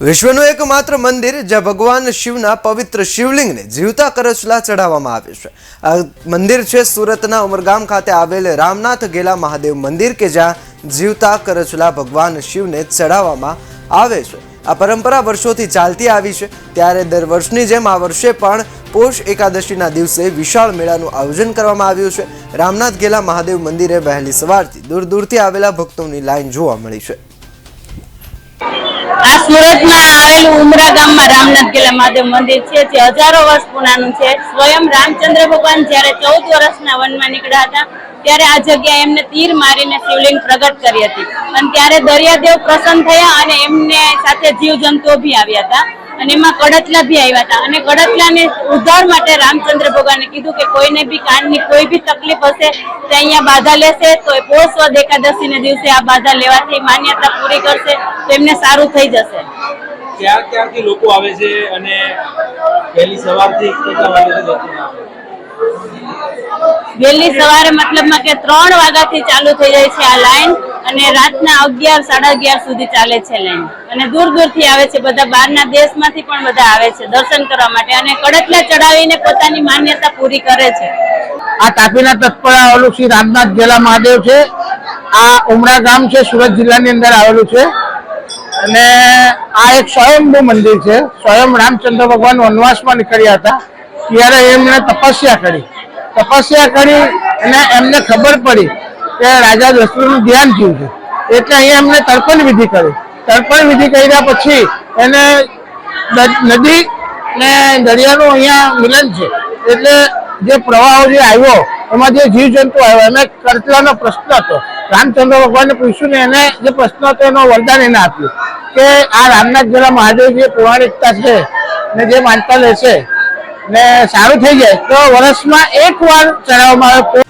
વિશ્વનું એકમાત્ર મંદિર જ્યાં ભગવાન શિવના પવિત્ર શિવલિંગને જીવતા કરચલા ચઢાવવામાં આવે છે. આ મંદિર છે સુરતના ઉમરગામ ખાતે આવેલ રામનાથ ગેલા મહાદેવ મંદિર કે જ્યાં જીવતા કરચલા ભગવાન શિવને ચઢાવવામાં આવે છે. આ પરંપરા વર્ષોથી ચાલતી આવી છે. ત્યારે દર વર્ષની જેમ આ વર્ષે પણ પોષ એકાદશીના દિવસે વિશાળ મેળાનું આયોજન કરવામાં આવ્યું છે. રામનાથ ગેલા મહાદેવ મંદિરે વહેલી સવારથી દૂર દૂરથી આવેલા ભક્તોની લાઈન જોવા મળી છે. સુરતમાં આવેલું ઉમરા ગામમાં રામનાથ ગેલા મહાદેવ મંદિર છે, જે હજારો વર્ષ પુરાનું છે. સ્વયં રામચંદ્ર ભગવાન જ્યારે ચૌદ વર્ષના વનમાં નીકળ્યા હતા, ત્યારે આ જગ્યાએ એમને તીર મારીને શિવલિંગ પ્રગટ કરી હતી. અને ત્યારે દરિયાદેવ પ્રસન્ન થયા અને એમને સાથે જીવજંતુઓ બી આવ્યા હતા. અને એમાં કડતલા બી આવ્યા હતા અને કડતલાને ઉદ્ધાર માટે રામચંદ્ર ભગવાને કીધું કે કોઈને બી કાનની કોઈ બી તકલીફ હશે તે અહીંયા બાધા લેશે, તો એ પોષ વદ દિવસે આ બાધા લેવાથી માન્યતા પૂરી કરશે, તો એમને સારું થઈ જશે. ક્યાં ક્યાંથી લોકો આવે છે અને પહેલી સવારથી વહેલી સવારે મતલબમાં કે ત્રણ વાગ્યાથી ચાલુ થઈ જાય છે આ લાઈન અને રાતના અગિયાર, સાડા અગિયાર સુધી ચાલે છે લાઈન. અને દૂર દૂરથી આવે છે. બધા બહારના દેશમાંથી પણ બધા આવે છે દર્શન કરવા માટે અને કડકલા ચડાવીને પોતાની માન્યતા પૂરી કરે છે. આ તાપીના તત્પરા આવેલું શ્રી રામનાથ ગેલા મહાદેવ છે. આ ઉમરા ગામ છે, સુરત જિલ્લાની અંદર આવેલું છે. અને આ એક સ્વયંભૂ મંદિર છે. સ્વયં રામચંદ્ર ભગવાન વનવાસમાં નીકળ્યા હતા. ત્યારે એમણે તપસ્યા કરી. તપસ્યા કરી અને એમને ખબર પડી કે રાજા દશરથનું ધ્યાન થયું છે. એટલે અહીંયા એમને તર્પણ વિધિ કરી. તર્પણ વિધિ કર્યા પછી એને નદી ને દરિયાનું અહીંયા મિલન છે. એટલે જે પ્રવાહો જે આવ્યો, એમાં જે જીવજંતુ આવ્યો એને કરતલાનો પ્રશ્ન હતો. રામચંદ્ર ભગવાનને પૂછ્યું ને એને જે પ્રશ્ન હતો, એનો વરદાન એને આપ્યું કે આ રામનાથ જલા મહાદેવ જે પૌરાણિકતા છે ને જે માનતા લેશે ને સારું થઈ જાય. તો વર્ષમાં એક વાર ચડાવવામાં આવે.